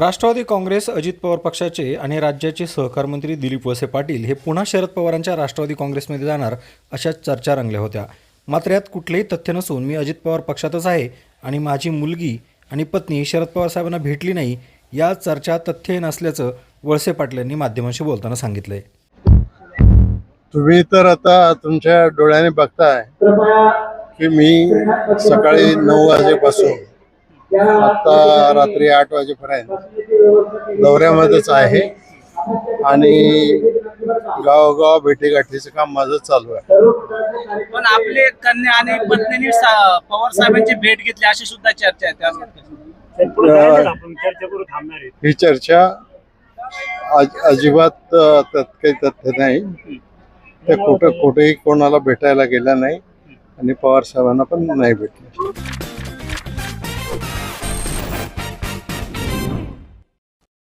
राष्ट्रवादी काँग्रेस अजित पवार पक्षाचे आणि राज्याचे सहकार मंत्री दिलीप वळसे पाटील हे पुन्हा शरद पवारांच्या राष्ट्रवादी काँग्रेसमध्ये जाणार अशा चर्चा रंगल्या होत्या. मात्र यात कुठलेही तथ्य नसून मी अजित पवार पक्षातच आहे आणि माझी मुलगी आणि पत्नी शरद पवार साहेबांना भेटली नाही या चर्चा तथ्य नसल्याचं वळसे पाटील यांनी माध्यमांशी बोलताना सांगितलंय. तुम्ही तर आता तुमच्या डोळ्याने बघताय की मी सकाळी नऊ वाजेपासून आता रात्री आठ वाजेपर्यंत दौऱ्यामध्येच आहे. आणि गावोगाव भेटीगाठीचं काम माझं चालू आहे. पण आपले कन्या आणि पत्नीने सा- पवार साहेबांची भेट घेतली अशी सुद्धा चर्चा आहे ही चर्चा अज- अजिबात त्यात काही तथ्य नाही. ते कुठं कुठेही कोणाला भेटायला गेलं नाही. आणि पवार साहेबांना पण नाही भेटले.